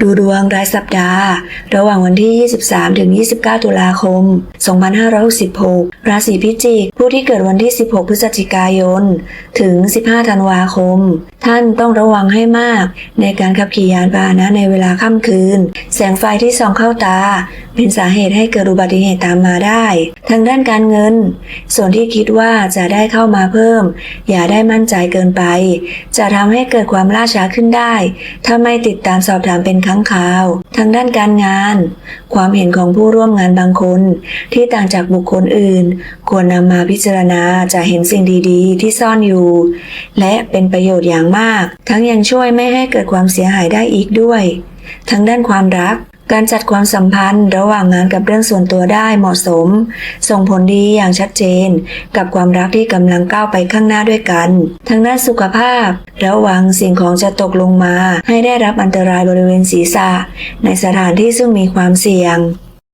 ดูดวงรายสัปดาห์ ระหว่างวันที่ 23 ถึง 29 ตุลาคม 2566 ราศีพิจิก ผู้ที่เกิดวันที่ 16 พฤศจิกายน ถึง 15 ธันวาคม ท่านต้องระวังให้มากในการขับขี่ยานพาหนะในเวลาค่ำคืน แสงไฟที่ส่องเข้าตา เป็นสาเหตุให้เกิดอุบัติเหตุตามมาได้ ทางด้านการเงิน ส่วนที่คิดว่าจะได้เข้ามาเพิ่ม อย่าได้มั่นใจเกินไป จะทำให้เกิดความล่าช้าขึ้นได้ ถ้าไม่ติดตามสอบถามเป็นครั้งคาว ทางด้านการงาน ความเห็นของผู้ร่วมงานบางคน ที่ต่างจากบุคคลอื่น ควรนำมาพิจารณาจะเห็นสิ่งดีๆ ที่ซ่อนอยู่ และเป็นประโยชน์อย่างมาก ทั้งยังช่วยไม่ให้เกิดความเสียหายได้อีกด้วย ทางด้านความรัก การจัดความสัมพันธ์ระหว่างงานกับเรื่องส่วนตัวได้เหมาะสม ส่งผลดีอย่างชัดเจน กับความรักที่กำลังก้าวไปข้างหน้าด้วยกัน ทางด้านสุขภาพ ระวังสิ่งของจะตกลงมา ให้ได้รับอันตรายบริเวณศีรษะ ในสถานที่ซึ่งมีความเสี่ยง